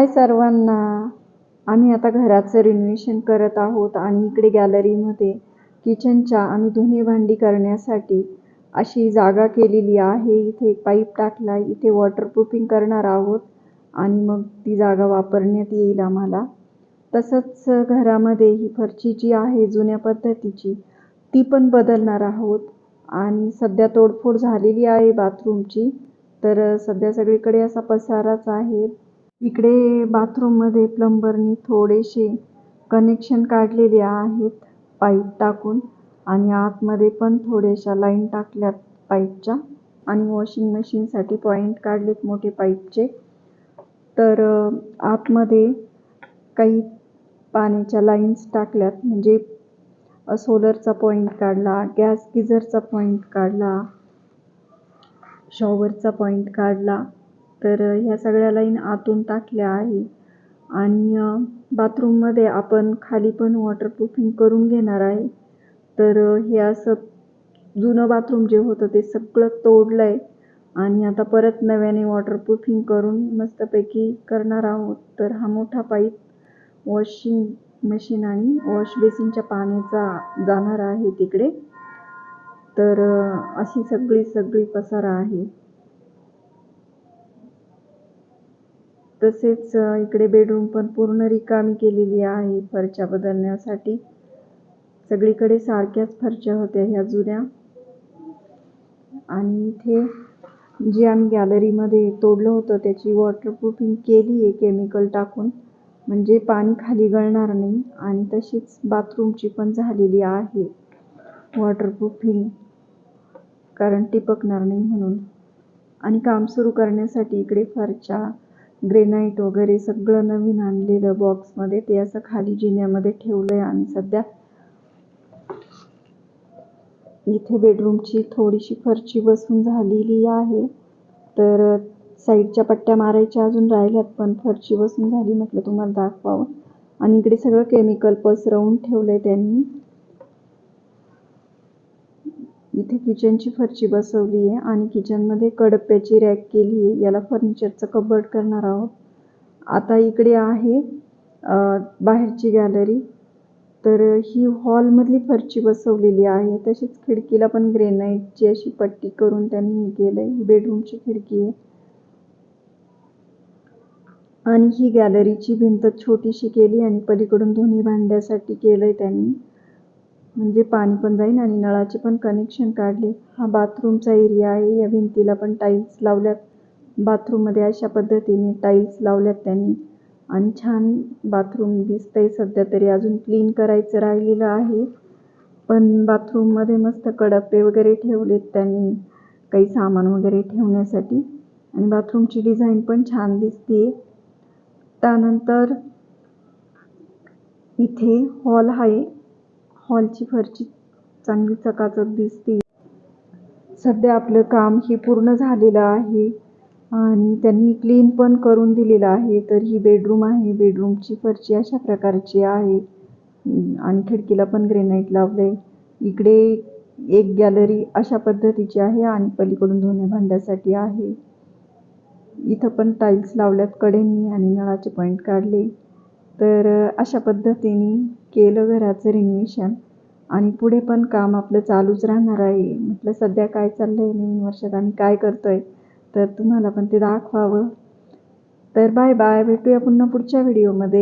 हाय सर्वांना. आम्ही आता घराचं रिनोव्हेशन करत आहोत आणि इकडे गॅलरीमध्ये किचनच्या आम्ही धुणे भांडी करण्यासाठी अशी जागा केलेली आहे. इथे एक पाईप टाकला इथे वॉटरप्रूफिंग करणार आहोत आणि मग ती जागा वापरण्यात येईल आम्हाला. तसंच घरामध्ये ही फरची जी आहे जुन्या पद्धतीची ती पण बदलणार आहोत. आणि सध्या तोडफोड झालेली आहे बाथरूमची तर सध्या सगळीकडे असा पसाराच आहे. इकडे बाथरूममध्ये प्लंबरनी थोडेसे कनेक्शन काढलेले आहेत पाईप टाकून आणि आतमध्ये पण थोड्याशा लाईन टाकल्यात पाईपच्या आणि वॉशिंग मशीनसाठी पॉईंट काढलेत मोठे पाईपचे. तर आतमध्ये काही पाण्याच्या लाईन्स टाकल्यात म्हणजे सोलरचा पॉईंट काढला गॅस गिझरचा पॉईंट काढला शॉवरचा पॉईंट काढला तर ह्या सगळ्या लाईन आतून टाकल्या आहे. आणि बाथरूममध्ये आपण खाली पण वॉटरप्रूफिंग करून घेणार आहे. तर हे असं जुनं बाथरूम जे होतं ते सगळं तोडलं आहे आणि आता परत नव्याने वॉटरप्रूफिंग करून मस्तपैकी करणार आहोत. तर हा मोठा पाईप वॉशिंग मशीन आणि वॉश बेसिनच्या पाण्याचा जाणार आहे तिकडे. तर अशी सगळी सगळी पसारा आहे. तसेच इकडे बेडरूम पण पूर्ण रिकामी केलेली आहे. फरच्या बदलण्यासाठी. सगळीकडे सारख्याच फरच्या होत्या ह्या जुन्या. आणि इथे जी आम्ही गॅलरीमध्ये तोडलं होतं त्याची वॉटरप्रूफिंग केली आहे केमिकल टाकून. म्हणजे पाणी खाली गळणार नाही आणि तशीच बाथरूमची पण झालेली आहे. वॉटरप्रूफिंग कारण टिपकणार नाही म्हणून. आणि काम सुरू करण्यासाठी इकडे फरच्या ग्रेनाईट वगैरे सगळं नवीन आणलेलं बॉक्समध्ये ते असं खाली जिन्यामध्ये ठेवलं आहे आणि सध्या. इथे बेडरूमची थोडीशी फरची बसून झालेली आहे. तर साईडच्या पट्ट्या मारायच्या अजून राहिल्यात पण फरची बसून झाली म्हटलं तुम्हाला दाखवावं. आणि इकडे सगळं केमिकल पसरवून ठेवलं आहे त्यांनी. इथे किचनची फरची बसवली आहे आणि किचनमध्ये कडप्याची रॅक केली आहे. याला फर्निचरचं कबड करणार आहोत. आता इकडे आहे बाहेरची गॅलरी तर ही हॉलमधली फरची बसवलेली आहे. तशीच खिडकीला पण ग्रेनाईटची अशी पट्टी करून त्यांनी हे केलं आहे ही बेडरूमची खिडकी आहे. आणि ही गॅलरीची भिंत छोटीशी केली आणि पलीकडून दोन्ही भांड्यासाठी केलं आहे त्यांनी. म्हणजे पाणी पण जाईल आणि नळाचे पण कनेक्शन काढले. हा बाथरूमचा एरिया आहे. या भिंतीला पण टाईल्स लावल्यात. बाथरूममध्ये अशा पद्धतीने टाईल्स लावल्यात त्यांनी. आणि छान बाथरूम दिसतंय सध्या तरी. अजून क्लीन करायचं राहिलेलं आहे. पण बाथरूममध्ये मस्त कडप्पे वगैरे ठेवलेत त्यांनी. काही सामान वगैरे ठेवण्यासाठी. आणि बाथरूमची डिझाईन पण छान दिसते त्यानंतर इथे हॉल आहे. हॉलची फरची चांगली चकाचक दिसते. सध्या आपलं काम हे पूर्ण झालेलं आहे आणि त्यांनी क्लीन पण करून दिलेलं आहे. तर ही बेडरूम आहे. बेडरूमची फरची अशा प्रकारची आहे. आणि खिडकीला पण ग्रेनाईट लावलं आहे इकडे एक गॅलरी अशा पद्धतीची आहे आणि पलीकडून धुणे भांड्यासाठी आहे. इथं पण टाईल्स लावल्यात कडेंनी आणि नळाचे पॉईंट काढले. तर अशा पद्धतीने केलं घराचं रिनोव्हेशन आणि पुढे पण काम आपलं चालूच राहणार आहे. म्हटलं सध्या काय चाललं आहे नवीन वर्षात आम्ही काय करतो आहे तर तुम्हाला पण ते दाखवावं. तर बाय बाय भेटूया पुन्हा पुढच्या व्हिडिओमध्ये